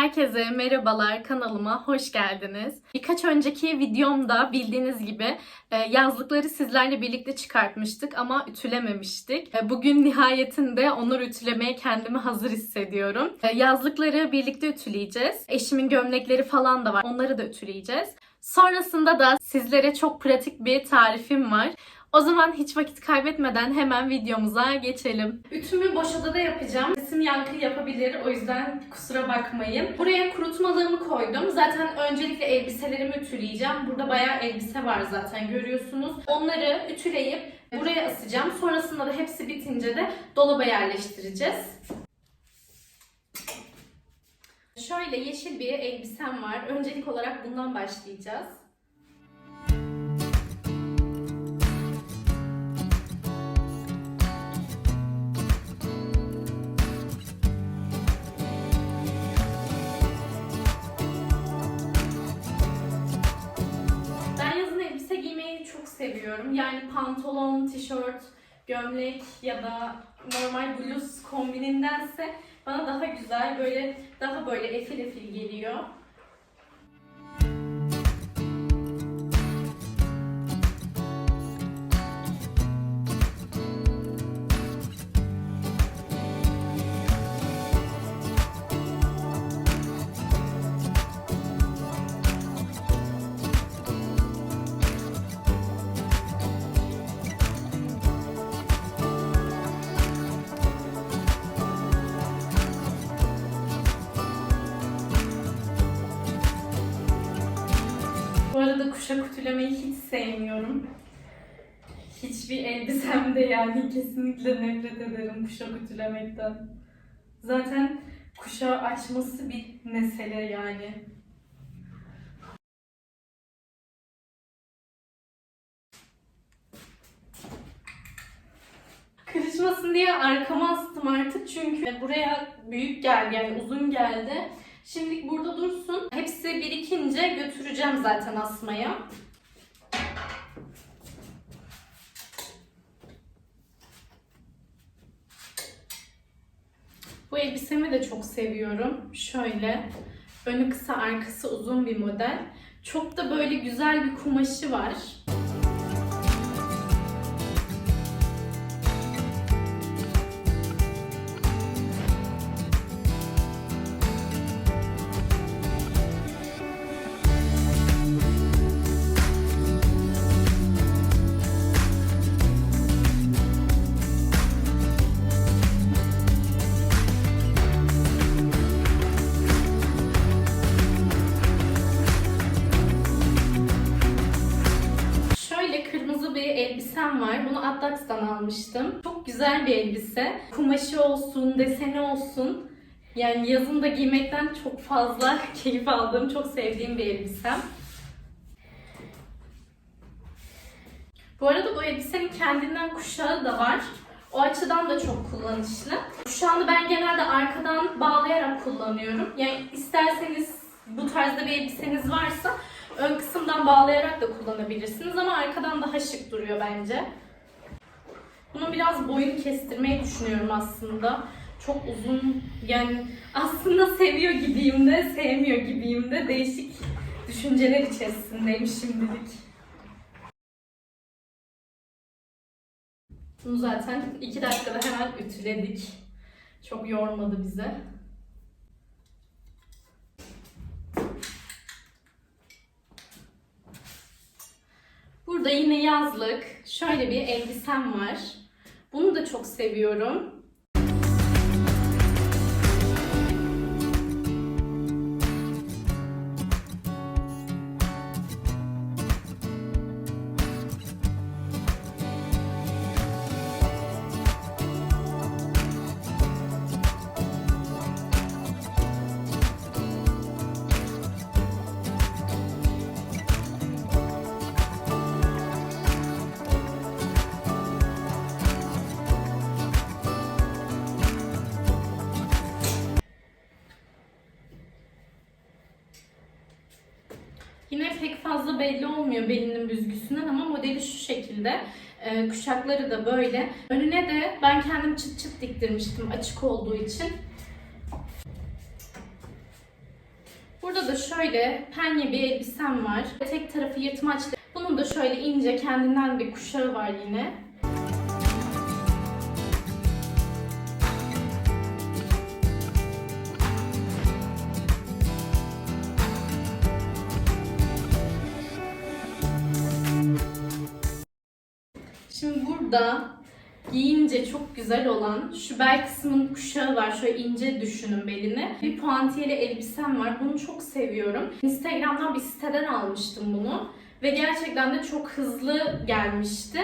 Herkese merhabalar kanalıma hoş geldiniz. Birkaç önceki videomda bildiğiniz gibi e, yazlıkları sizlerle birlikte çıkartmıştık ama ütülememiştik. E, Bugün nihayetinde onları ütülemeye kendimi hazır hissediyorum. E, Yazlıkları birlikte ütüleyeceğiz. Eşimin gömlekleri falan da var. Onları da ütüleyeceğiz. Sonrasında da sizlere çok pratik bir tarifim var. O zaman hiç vakit kaybetmeden hemen videomuza geçelim. Ütümü boş odada yapacağım. Sesim yankı yapabilir o yüzden kusura bakmayın. Buraya kurutmalığımı koydum. Zaten öncelikle elbiselerimi ütüleyeceğim. Burada bayağı elbise var zaten görüyorsunuz. Onları ütüleyip buraya asacağım. Sonrasında da hepsi bitince de dolaba yerleştireceğiz. Şöyle yeşil bir elbisem var. Öncelik olarak bundan başlayacağız. Seviyorum. Yani pantolon, tişört, gömlek ya da normal bluz kombinindense bana daha güzel böyle daha böyle efil efil geliyor. Arada kuşak ütülemeyi hiç sevmiyorum. Hiçbir elbisemde yani kesinlikle nefret ederim kuşak ütülemekten. Zaten kuşağı açması bir mesele yani. Kırışmasın diye arkama astım artık çünkü buraya büyük geldi yani uzun geldi. Şimdilik burada dursun. Hepsi birikince götüreceğim zaten asmaya. Bu elbisemi de çok seviyorum. Şöyle önü kısa arkası uzun bir model. Çok da böyle güzel bir kumaşı var. Almıştım. Çok güzel bir elbise. Kumaşı olsun, deseni olsun. Yani yazın da giymekten çok fazla keyif aldığım, çok sevdiğim bir elbisem. Bu arada bu elbisenin kendinden kuşağı da var. O açıdan da çok kullanışlı. Kuşağını ben genelde arkadan bağlayarak kullanıyorum. Yani isterseniz bu tarzda bir elbiseniz varsa ön kısımdan bağlayarak da kullanabilirsiniz ama arkadan daha şık duruyor bence. Bunun biraz boyunu kestirmeyi düşünüyorum aslında. Çok uzun yani aslında seviyor gibiyim de sevmiyor gibiyim de değişik düşünceler içerisindeyim şimdilik. Bunu zaten iki dakikada hemen ütüledik. Çok yormadı bize. Burada yine yazlık şöyle bir elbisem var. Bunu da çok seviyorum. Yine pek fazla belli olmuyor belinin büzgüsünden ama modeli şu şekilde. Ee, kuşakları da böyle. Önüne de ben kendim çıt çıt diktirmiştim açık olduğu için. Burada da şöyle penye bir elbisem var. Tek tarafı yırtmaçlı. Bunun da şöyle ince kendinden bir kuşağı var yine. Şimdi burada giyince çok güzel olan şu bel kısmının kuşağı var. Şöyle ince düşünün belini. Bir puantiyeli elbisem var. Bunu çok seviyorum. Instagram'dan bir siteden almıştım bunu. Ve gerçekten de çok hızlı gelmişti.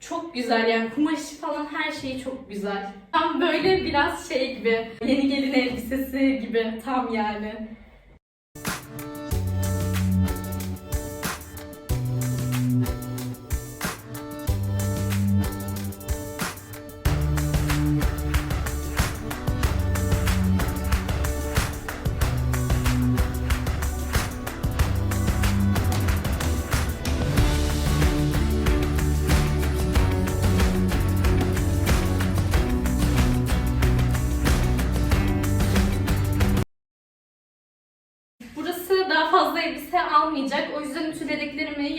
Çok güzel yani kumaşı falan her şeyi çok güzel. Tam böyle biraz şey gibi yeni gelin elbisesi gibi tam yani.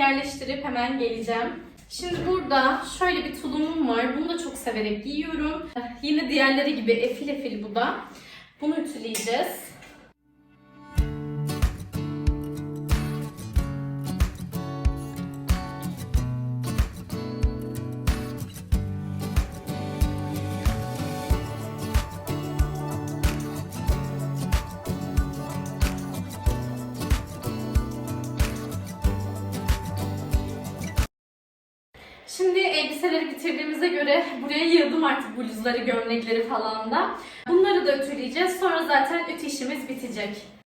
Yerleştirip hemen geleceğim. Şimdi burada şöyle bir tulumum var. Bunu da çok severek giyiyorum. Yine diğerleri gibi efil efil bu da. Bunu ütüleyeceğiz. Şimdi elbiseleri bitirdiğimize göre buraya yığdım artık bluzları, gömlekleri falan da. Bunları da ütüleyeceğiz. Sonra zaten ütü işimiz bitecek.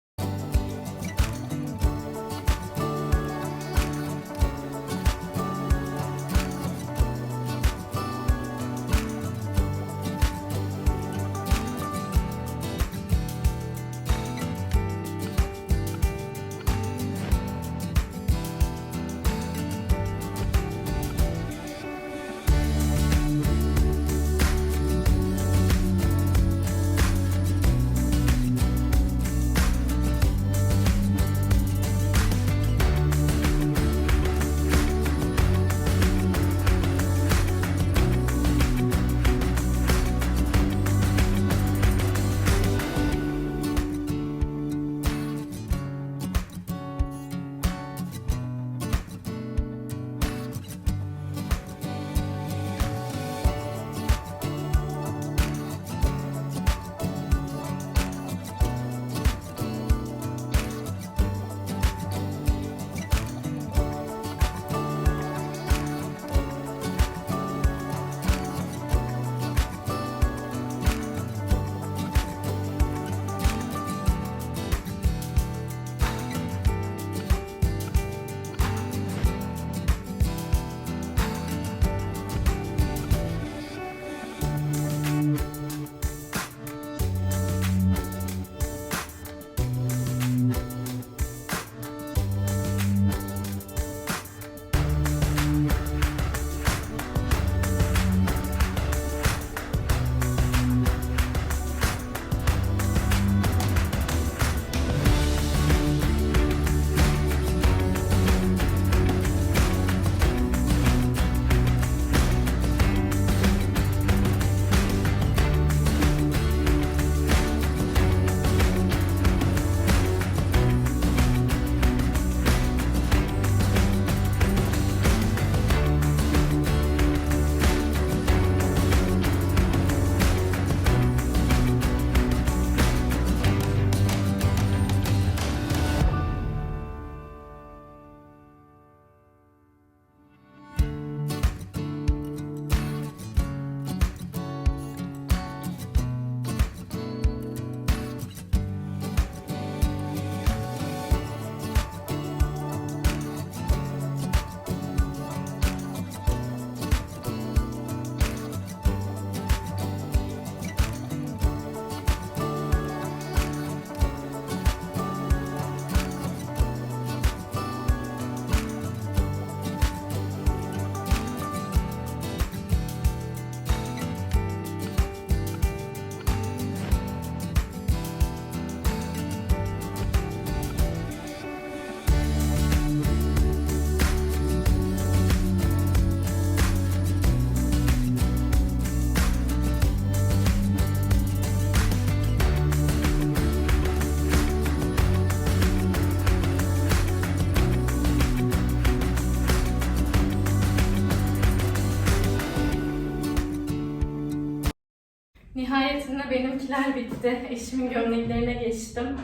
Benimkiler bitti. Eşimin gömleklerine geçtim.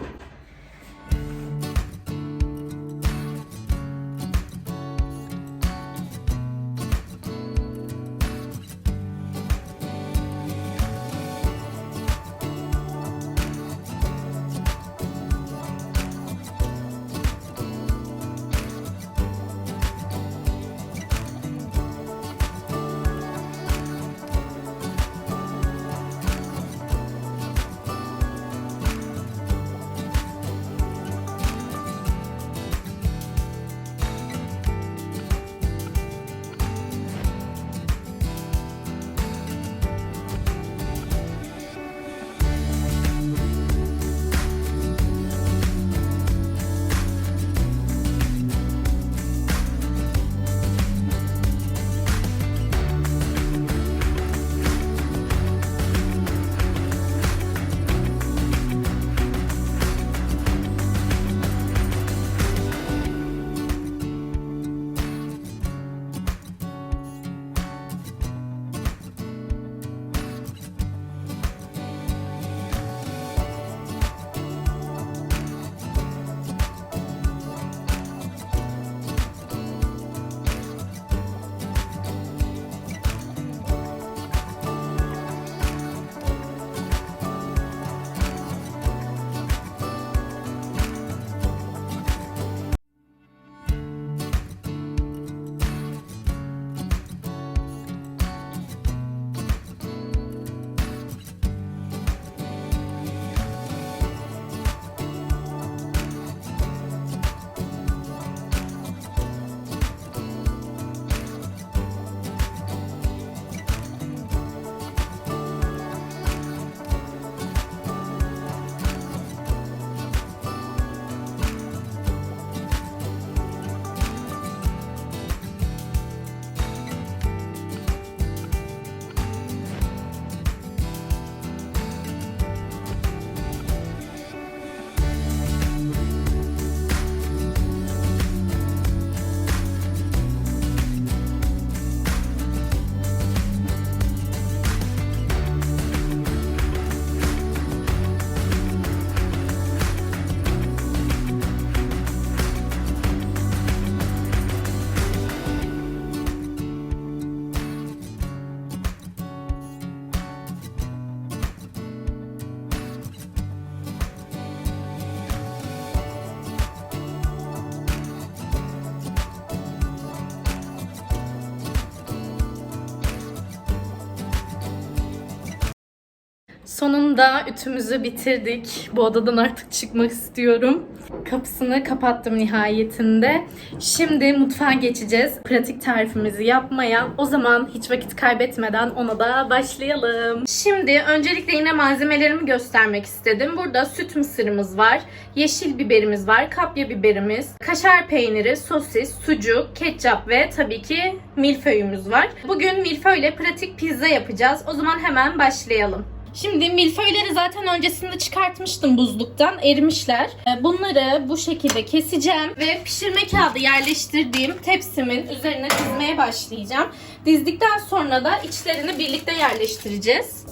Sonunda ütümüzü bitirdik. Bu odadan artık çıkmak istiyorum. Kapısını kapattım nihayetinde. Şimdi mutfağa geçeceğiz. Pratik tarifimizi yapmaya. O zaman hiç vakit kaybetmeden ona da başlayalım. Şimdi öncelikle yine malzemelerimi göstermek istedim. Burada süt mısırımız var. Yeşil biberimiz var. Kapya biberimiz. Kaşar peyniri, sosis, sucuk, ketçap ve tabii ki milföyümüz var. Bugün milföyle pratik pizza yapacağız. O zaman hemen başlayalım. Şimdi milföyleri zaten öncesinde çıkartmıştım buzluktan. Erimişler. Ee, Bunları bu şekilde keseceğim ve pişirme kağıdı yerleştirdiğim tepsimin üzerine dizmeye başlayacağım. Dizdikten sonra da içlerini birlikte yerleştireceğiz.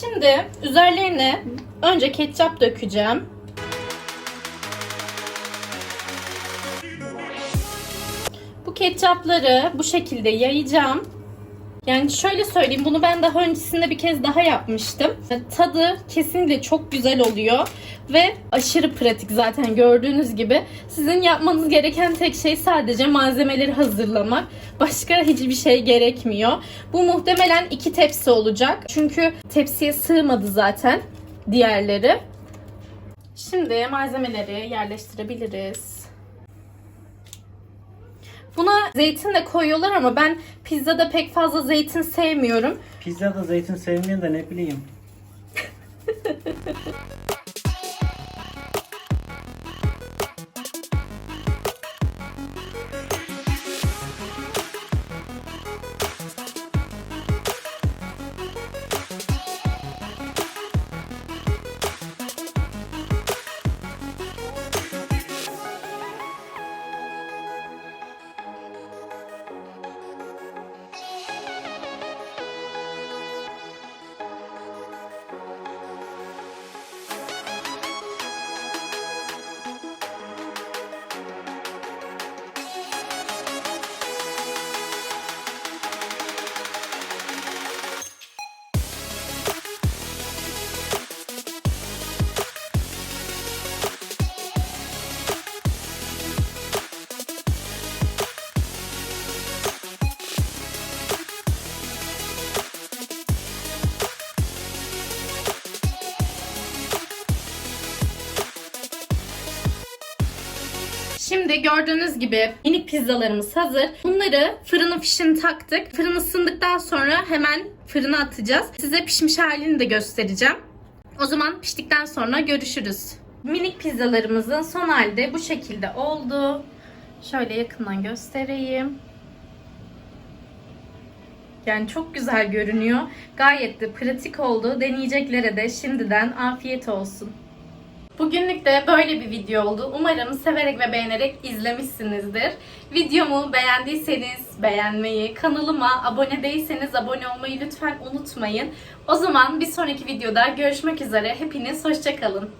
Şimdi üzerlerine önce ketçap dökeceğim. Ketçapları bu şekilde yayacağım. Yani şöyle söyleyeyim bunu ben daha öncesinde bir kez daha yapmıştım. Tadı kesinlikle çok güzel oluyor ve aşırı pratik zaten gördüğünüz gibi. Sizin yapmanız gereken tek şey sadece malzemeleri hazırlamak. Başka hiçbir şey gerekmiyor. Bu muhtemelen iki tepsi olacak. Çünkü tepsiye sığmadı zaten diğerleri. Şimdi malzemeleri yerleştirebiliriz. Buna zeytin de koyuyorlar ama ben pizzada pek fazla zeytin sevmiyorum. Pizzada zeytin sevmeyen de ne bileyim. Şimdi gördüğünüz gibi minik pizzalarımız hazır. Bunları fırının fişini taktık. Fırın ısındıktan sonra hemen fırına atacağız. Size pişmiş halini de göstereceğim. O zaman piştikten sonra görüşürüz. Minik pizzalarımızın son hali de bu şekilde oldu. Şöyle yakından göstereyim. Yani çok güzel görünüyor. Gayet de pratik oldu. Deneyeceklere de şimdiden afiyet olsun. Bugünlük de böyle bir video oldu. Umarım severek ve beğenerek izlemişsinizdir. Videomu beğendiyseniz beğenmeyi, kanalıma abone değilseniz abone olmayı lütfen unutmayın. O zaman bir sonraki videoda görüşmek üzere. Hepiniz hoşçakalın.